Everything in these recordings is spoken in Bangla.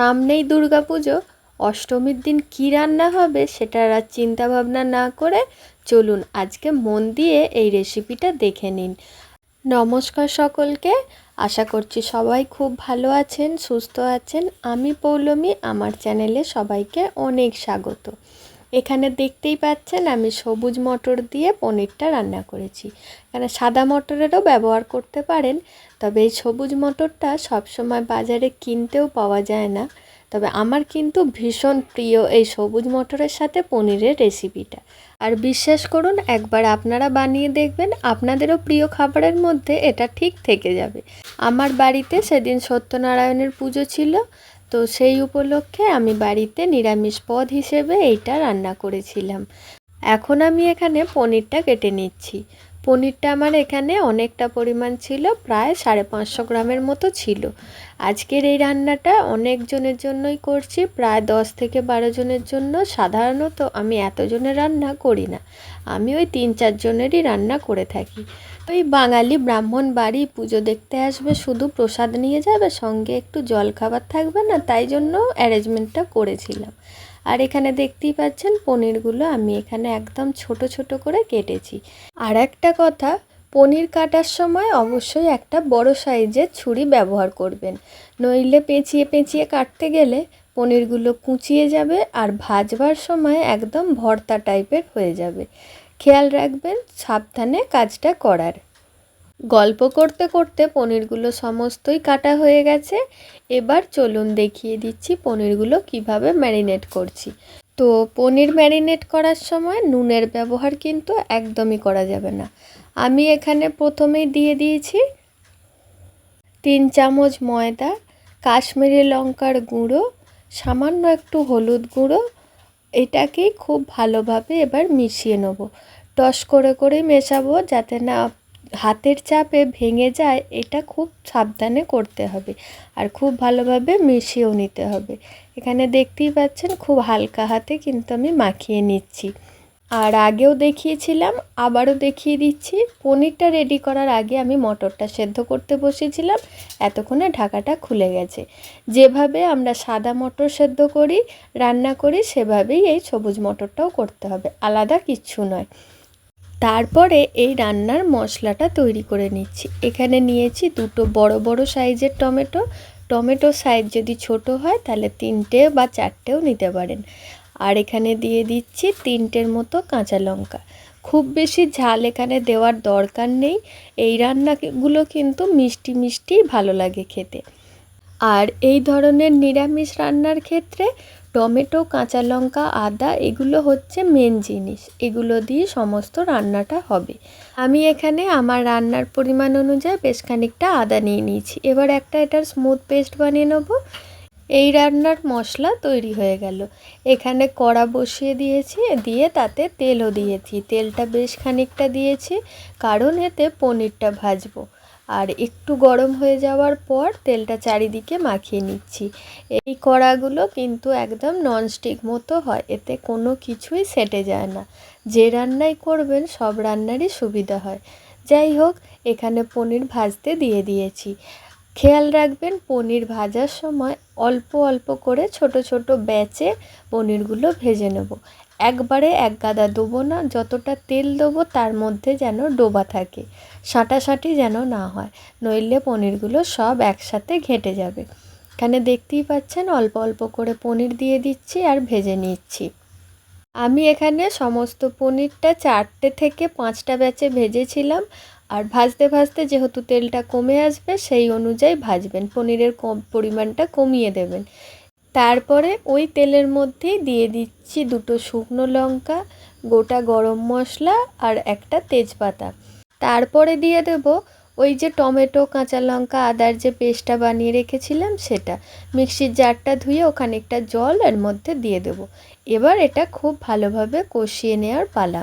সামনেই দুর্গা পুজো অষ্টমীর দিন কী রান্না হবে সেটার আর চিন্তা ভাবনা না করে চলুন আজকে মন দিয়ে এই রেসিপিটা দেখে নিন। নমস্কার সকলকে, আশা করছি সবাই খুব ভালো আছেন, সুস্থ আছেন। আমি পৌলমী, আমার চ্যানেলে সবাইকে অনেক স্বাগত। এখানে দেখতেই পাচ্ছেন আমি সবুজ মটর দিয়ে পনিরটা রান্না করেছি। এখানে সাদা মটরেরও ব্যবহার করতে পারেন, তবে এই সবুজ মটরটা সবসময় বাজারে কিনতেও পাওয়া যায় না। তবে আমার কিন্তু ভীষণ প্রিয় এই সবুজ মটরের সাথে পনিরের রেসিপিটা। আর বিশ্বাস করুন, একবার আপনারা বানিয়ে দেখবেন, আপনাদেরও প্রিয় খাবারের মধ্যে এটা ঠিক থেকে যাবে। আমার বাড়িতে সেদিন সত্যনারায়ণের পুজো ছিল তো সেই উপলক্ষে আমি বাড়িতে নিরামিষ পদ হিসেবে এইটা রান্না করেছিলাম। এখন আমি এখানে পনিরটা কেটে নিচ্ছি। পনিরটা আমার এখানে অনেকটা পরিমাণ ছিল, প্রায় সাড়ে পাঁচশো গ্রামের মতো ছিল। আজকের এই রান্নাটা অনেকজনের জন্যই করছি, প্রায় দশ থেকে বারো জনের জন্য। সাধারণত আমি এতজনের রান্না করি না। আমি ওই তিন চারজনেরই রান্না করে থাকি। ওই বাঙালি ব্রাহ্মণ বাড়ি পুজো দেখতে আসবে, শুধু প্রসাদ নিয়ে যাবে, সঙ্গে একটু জল খাবার থাকবে না, তাই জন্য অ্যারেঞ্জমেন্টটা করেছিলাম। আর এখানে দেখতেই পাচ্ছেন পনিরগুলো আমি এখানে একদম ছোট ছোট করে কেটেছি। আর একটা কথা, পনির কাটার সময় অবশ্যই একটা বড় সাইজের ছুরি ব্যবহার করবেন। নইলে পেঁচিয়ে পেঁচিয়ে কাটতে গেলে পনিরগুলো কুচিয়ে যাবে আর ভাজবার সময় একদম ভর্তা টাইপের হয়ে যাবে। খেয়াল রাখবেন, সাবধানে কাজটা করার। গল্প করতে করতে পনিরগুলো সমস্তই কাটা হয়ে গেছে। এবার চলুন দেখিয়ে দিচ্ছি পনিরগুলো কীভাবে ম্যারিনেট করছি। তো পনির ম্যারিনেট করার সময় নুনের ব্যবহার কিন্তু একদমই করা যাবে না। আমি এখানে প্রথমেই দিয়ে দিয়েছি তিন চামচ ময়দা, কাশ্মীরি লঙ্কার গুঁড়ো, সামান্য একটু হলুদ গুঁড়ো এটাকেই খুব ভালোভাবে এবার মিশিয়ে নেব। টস করে করে মেশাবো যাতে না হাতের চাপে ভেঙে যায়, এটা খুব সাবধানে করতে হবে। আর খুব ভালোভাবে মিশিয়েও নিতে হবে। এখানে দেখতেই পাচ্ছেন খুব হালকা হাতে কিন্তু আমি মাখিয়ে নিচ্ছি। আর আগেও দেখিয়েছিলাম, আবারও দেখিয়ে দিচ্ছি। পনিরটা রেডি করার আগে আমি মটরটা সেদ্ধ করতে বসেছিলাম। এতক্ষণে ঢাকাটা খুলে গেছে। যেভাবে আমরা সাদা মটর সেদ্ধ করি, রান্না করি, সেভাবেই এই সবুজ মটরটাও করতে হবে। আলাদা কিচ্ছু নয়। তারপরে এই রান্নার মশলাটা তৈরি করে নিচ্ছি। এখানে নিয়েছি দুটো বড় বড় সাইজের টমেটো। টমেটো সাইজ যদি ছোট হয়, তাহলে তিনটে বা চারটেও নিতে পারেন। আর এখানে দিয়ে দিচ্ছি তিনটের মতো কাঁচা লঙ্কা। খুব বেশি ঝাল এখানে দেওয়ার দরকার নেই। এই রান্নাগুলো কিন্তু মিষ্টি মিষ্টি ভালো লাগে খেতে। আর এই ধরনের নিরামিষ রান্নার ক্ষেত্রে টমেটো, কাঁচা লঙ্কা, আদা এগুলো হচ্ছে মেন জিনিস। এগুলো দিয়ে সমস্ত রান্নাটা হবে। আমি এখানে আমার রান্নার পরিমাণ অনুযায়ী বেশ খানিকটা আদা নিয়ে নিয়েছি। এবার একটা এটার স্মুথ পেস্ট বানিয়ে নেব। এই রান্নার মশলা তৈরি হয়ে গেল। এখানে কড়া বসিয়ে দিয়েছি, দিয়ে তাতে তেলও দিয়েছি। তেলটা বেশ খানিকটা দিয়েছি, কারণ এতে পনিরটা ভাজবো। আর একটু গরম হয়ে যাওয়ার পর তেলটা চারিদিকে মাখিয়ে নিচ্ছি। এই কড়াগুলো কিন্তু একদম ননস্টিক মতো হয়, এতে কোনো কিছুই সেটে যায় না। যে রান্নাই করবেন, সব রান্নারই সুবিধা হয়। যাই হোক, এখানে পনির ভাজতে দিয়ে দিয়েছি। খেয়াল রাখবেন, পনির ভাজার সময় অল্প অল্প করে ছোট ছোট ব্যাচে পনিরগুলো ভেজে নেব। একবারে এক গাদা দেবো না, যতটা তেল দেবো তার মধ্যে যেন ডোবা থাকে, সাঁটাসাঁটি যেন না হয়, নইলে পনিরগুলো সব একসাথে ঘেঁটে যাবে। এখানে দেখতেই পাচ্ছেন অল্প অল্প করে পনির দিয়ে দিচ্ছি আর ভেজে নিচ্ছি। আমি এখানে সমস্ত পনিরটা চারটে থেকে পাঁচটা ব্যাচে ভেজেছিলাম। আর ভাজতে ভাজতে যেহেতু তেলটা কমে আসবে, সেই অনুযায়ী ভাজবেন। পনিরের পরিমাণটা কমিয়ে দেবেন। তারপরে ওই তেলের মধ্যেই দিয়ে দিচ্ছি দুটো শুকনো লঙ্কা, গোটা গরম মশলা আর একটা তেজপাতা। তারপরে দিয়ে দেব ওই যে টমেটো, কাঁচা লঙ্কা, আদার যে পেস্টটা বানিয়ে রেখেছিলাম সেটা। মিক্সির জারটা ধুয়ে ওখানে একটা জল এর মধ্যে দিয়ে দেবো। এবার এটা খুব ভালোভাবে কষিয়ে নেওয়ার পালা।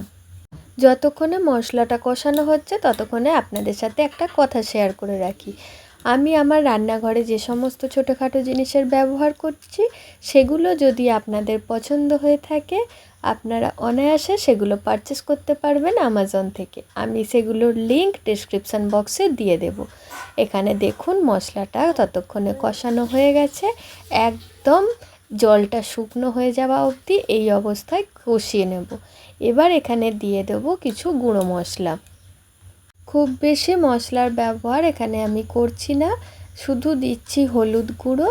যতক্ষণে মশলাটা কষানো হচ্ছে, ততক্ষণে আপনাদের সাথে একটা কথা শেয়ার করে রাখি। আমি আমার রান্নাঘরে যে সমস্ত ছোটোখাটো জিনিসের ব্যবহার করছি, সেগুলো যদি আপনাদের পছন্দ হয়ে থাকে, আপনারা অনায়াসে সেগুলো পারচেস করতে পারবেন আমাজন থেকে। আমি সেগুলোর লিঙ্ক ডিসক্রিপশান বক্সে দিয়ে দেব। এখানে দেখুন মশলাটা ততক্ষণে কষানো হয়ে গেছে, একদম জলটা শুকনো হয়ে যাওয়া অবধি এই অবস্থায় কষিয়ে নেব। এবার এখানে দিয়ে দেব কিছু গুঁড়ো মশলা। খুব বেশি মশলার ব্যবহার এখানে আমি করছি না, শুধু দিচ্ছি হলুদ গুঁড়ো,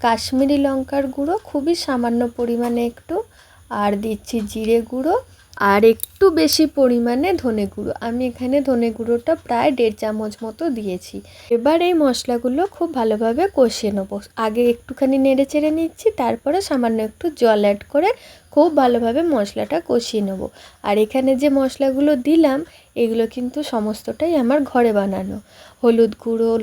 কাশ্মীরি লঙ্কার গুঁড়ো, খুবই সামান্য পরিমাণে একটু, আর দিচ্ছি জিরে গুঁড়ো আর একটু বেশি পরিমাণে ধনে গুঁড়ো। আমি এখানে ধনে গুঁড়োটা প্রায় দেড় চামচ মতো দিয়েছি। এবার এই মশলাগুলো খুব ভালোভাবে কষিয়ে নেব। আগে একটুখানি নেড়ে চেড়ে নিচ্ছি, তারপরে সামান্য একটু জল অ্যাড করে খুব ভালোভাবে মশলাটা কষিয়ে নেব। আর এখানে যে মশলাগুলো দিলাম, এগুলো কিন্তু সমস্তটাই আমার ঘরে বানানো। হলুদ গুঁড়ো,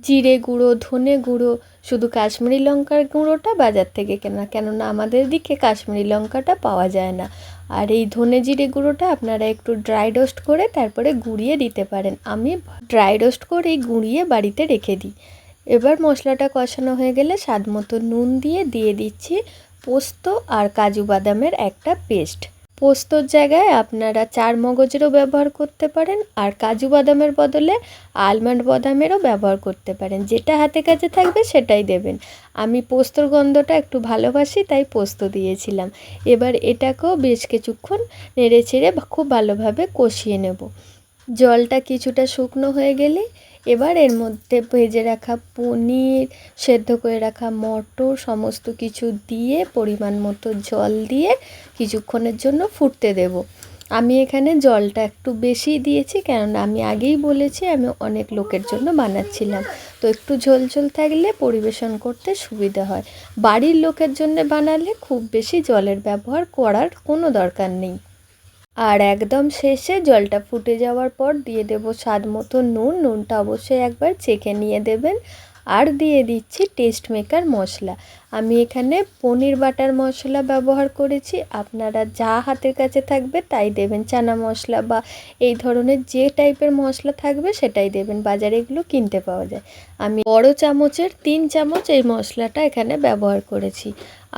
জিরে গুঁড়ো, ধনে গুঁড়ো, শুধু কাশ্মীরি লঙ্কার গুঁড়োটা বাজার থেকে কেনা। কেননা আমাদের দিকে কাশ্মীরি লঙ্কাটা পাওয়া যায় না। আর এই ধনে জিরে গুঁড়োটা আপনারা একটু ড্রাই রোস্ট করে তারপরে গুঁড়িয়ে দিতে পারেন। আমি ড্রাই রোস্ট করে এই গুঁড়িয়ে বাড়িতে রেখে দিই। এবার মশলাটা কষানো হয়ে গেলে স্বাদ মতো নুন দিয়ে দিয়ে দিচ্ছি পোস্ত আর কাজু বাদামের একটা পেস্ট। পোস্তর জায়গায় আপনারা চার মগজেরও ব্যবহার করতে পারেন আর কাজু বাদামের বদলে আলমন্ড বাদামেরও ব্যবহার করতে পারেন। যেটা হাতে কাছে থাকবে সেটাই দেবেন। আমি পোস্তর গন্ধটা একটু ভালোবাসি, তাই পোস্ত দিয়েছিলাম। এবার এটাকেও বেশ কিছুক্ষণ নেড়ে চেড়ে খুব ভালোভাবে কষিয়ে নেব। জলটা কিছুটা শুকনো হয়ে গেলে এবার এর মধ্যে ভেজে রাখা পনির, সেদ্ধ করে রাখা মটর, সমস্ত কিছু দিয়ে পরিমাণ মতো জল দিয়ে কিছুক্ষণের জন্য ফুটতে দেব। আমি এখানে জলটা একটু বেশি দিয়েছি, কেননা আমি আগেই বলেছি আমি অনেক লোকের জন্য বানাচ্ছিলাম। তো একটু ঝোল ঝোল থাকলে পরিবেশন করতে সুবিধা হয়। বাড়ির লোকের জন্য বানালে খুব বেশি জলের ব্যবহার করার কোনো দরকার নেই। আর একদম শেষে জলটা ফুটে যাওয়ার পর দিয়ে দেবো স্বাদ মতো নুন। নুনটা অবশ্যই একবার চেখে নিয়ে দেবেন। আর দিয়ে দিচ্ছি টেস্ট মেকার মশলা। আমি এখানে পনির বাটার মশলা ব্যবহার করেছি। আপনারা যা হাতের কাছে থাকবে তাই দেবেন। চানা মশলা বা এই ধরনের যে টাইপের মশলা থাকবে সেটাই দেবেন। বাজারে এগুলো কিনতে পাওয়া যায়। আমি বড় চামচের তিন চামচ এই মশলাটা এখানে ব্যবহার করেছি।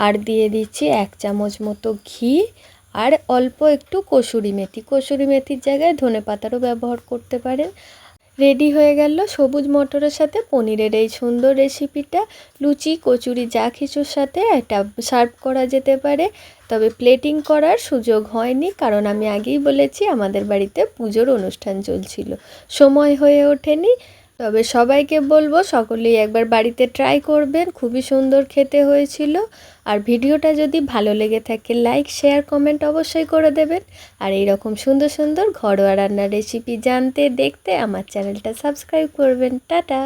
আর দিয়ে দিচ্ছি এক চামচ মতো ঘি। আর অল্প একটু কসুরি মেথি। কসুরি মেথির জায়গায় ধনে পাতারও ব্যবহার করতে পারেন। রেডি হয়ে গেল সবুজ মটরের সাথে পনিরের এই সুন্দর রেসিপিটা। লুচি, কচুরি, যা কিছুর সাথে এটা সার্ভ করা যেতে পারে। তবে প্লেটিং করার সুযোগ হয়নি, কারণ আমি আগেই বলেছি আমাদের বাড়িতে পুজোর অনুষ্ঠান চলছিল। সময় হয়ে ওঠেনি। তবে সবাইকে বলব, সকলেই একবার বাড়িতে ট্রাই করবেন। খুবই সুন্দর খেতে হয়েছিল। আর ভিডিওটা যদি ভালো লেগে থাকে লাইক শেয়ার কমেন্ট অবশ্যই করে দেবেন। আর এই রকম সুন্দর সুন্দর ঘরোয়া রান্নার রেসিপি জানতে, দেখতে আমার চ্যানেলটা সাবস্ক্রাইব করবেন। টাটা!